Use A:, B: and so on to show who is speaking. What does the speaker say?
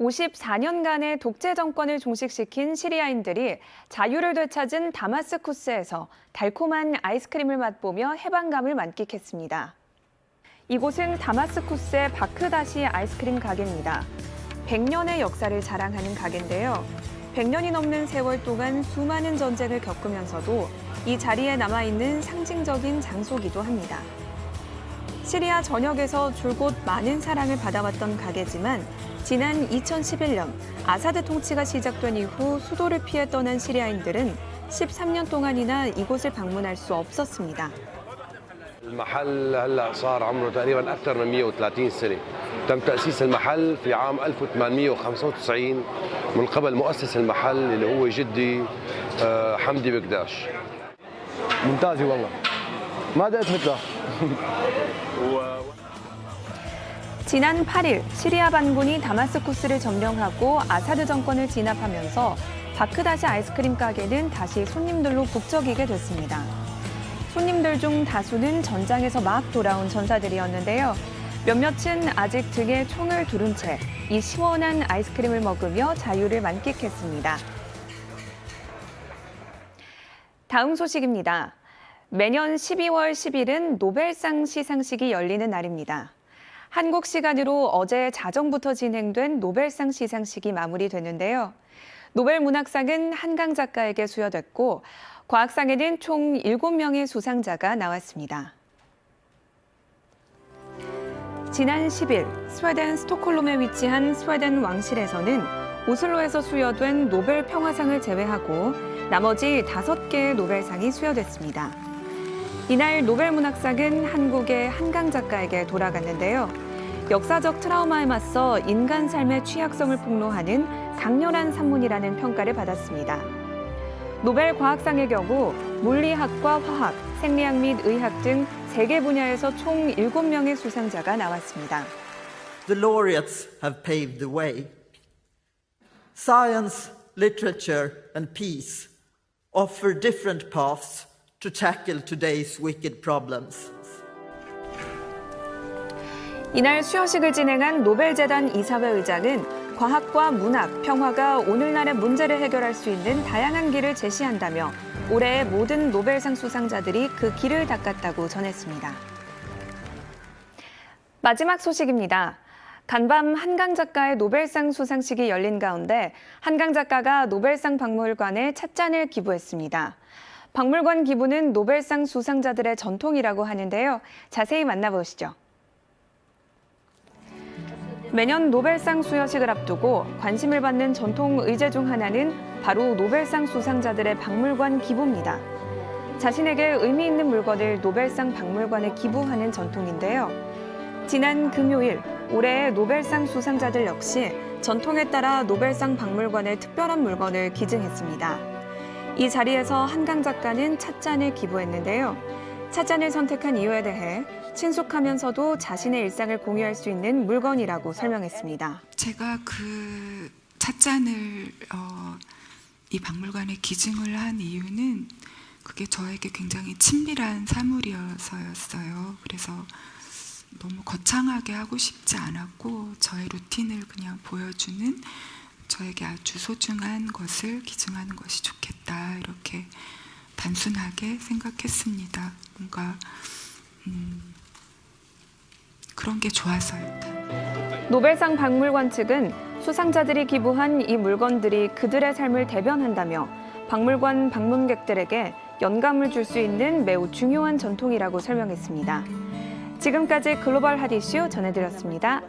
A: 54년간의 독재 정권을 종식시킨 시리아인들이 자유를 되찾은 다마스쿠스에서 달콤한 아이스크림을 맛보며 해방감을 만끽했습니다. 이곳은 다마스쿠스의 바크다시 아이스크림 가게입니다. 100년의 역사를 자랑하는 가게인데요. 100년이 넘는 세월 동안 수많은 전쟁을 겪으면서도 이 자리에 남아있는 상징적인 장소기도 합니다. 시리아 전역에서 줄곧 많은 사랑을 받아왔던 가게지만 지난 2011년 아사드 통치가 시작된 이후 수도를 피해 떠난 시리아인들은 13년 동안이나 이곳을 방문할 수 없었습니다.
B: المحل هلا صار عمره تقريبا اكثر من 130 سنه تم تاسيس المحل في عام 1895 من قبل مؤسس المحل اللي هو جدي آه، حمدي بكداش
C: ممتازة والله ما دقت مثلها
A: 지난 8일 시리아 반군이 다마스쿠스를 점령하고 아사드 정권을 진압하면서 바크다시 아이스크림 가게는 다시 손님들로 북적이게 됐습니다. 손님들 중 다수는 전장에서 막 돌아온 전사들이었는데요. 몇몇은 아직 등에 총을 두른 채 이 시원한 아이스크림을 먹으며 자유를 만끽했습니다. 다음 소식입니다. 매년 12월 10일은 노벨상 시상식이 열리는 날입니다. 한국 시간으로 어제 자정부터 진행된 노벨상 시상식이 마무리됐는데요. 노벨 문학상은 한강 작가에게 수여됐고 과학상에는 총 7명의 수상자가 나왔습니다. 지난 10일 스웨덴 스톡홀름에 위치한 스웨덴 왕실에서는 오슬로에서 수여된 노벨 평화상을 제외하고 나머지 다섯 개의 노벨상이 수여됐습니다. 이날 노벨 문학상은 한국의 한강 작가에게 돌아갔는데요. 역사적 트라우마에 맞서 인간 삶의 취약성을 폭로하는 강렬한 산문이라는 평가를 받았습니다. 노벨 과학상의 경우 물리학과 화학, 생리학 및 의학 등 세 개 분야에서 총 7명의 수상자가 나왔습니다.
D: The laureates have paved the way. Science, literature, and peace offer different paths to tackle today's wicked problems.
A: 이날 수여식을 진행한 노벨재단 이사회 의장은 과학과 문학, 평화가 오늘날의 문제를 해결할 수 있는 다양한 길을 제시한다며 올해의 모든 노벨상 수상자들이 그 길을 닦았다고 전했습니다. 마지막 소식입니다. 간밤 한강 작가의 노벨상 수상식이 열린 가운데 한강 작가가 노벨상 박물관에 찻잔을 기부했습니다. 박물관 기부는 노벨상 수상자들의 전통이라고 하는데요. 자세히 만나보시죠. 매년 노벨상 수여식을 앞두고 관심을 받는 전통 의제 중 하나는 바로 노벨상 수상자들의 박물관 기부입니다. 자신에게 의미 있는 물건을 노벨상 박물관에 기부하는 전통인데요. 지난 금요일 올해의 노벨상 수상자들 역시 전통에 따라 노벨상 박물관에 특별한 물건을 기증했습니다. 이 자리에서 한강 작가는 찻잔을 기부했는데요. 찻잔을 선택한 이유에 대해 친숙하면서도 자신의 일상을 공유할 수 있는 물건이라고 설명했습니다.
E: 제가 그 찻잔을 어, 이 박물관에 기증을 한 이유는 그게 저에게 굉장히 친밀한 사물이어서였어요. 그래서 너무 거창하게 하고 싶지 않았고 저의 루틴을 그냥 보여주는 저에게 아주 소중한 것을 기증하는 것이 좋겠다 이렇게 단순하게 생각했습니다. 뭔가 음, 그런 게 좋아서요.
A: 노벨상 박물관 측은 수상자들이 기부한 이 물건들이 그들의 삶을 대변한다며 박물관 방문객들에게 영감을 줄 수 있는 매우 중요한 전통이라고 설명했습니다. 지금까지 글로벌 핫 이슈 전해드렸습니다.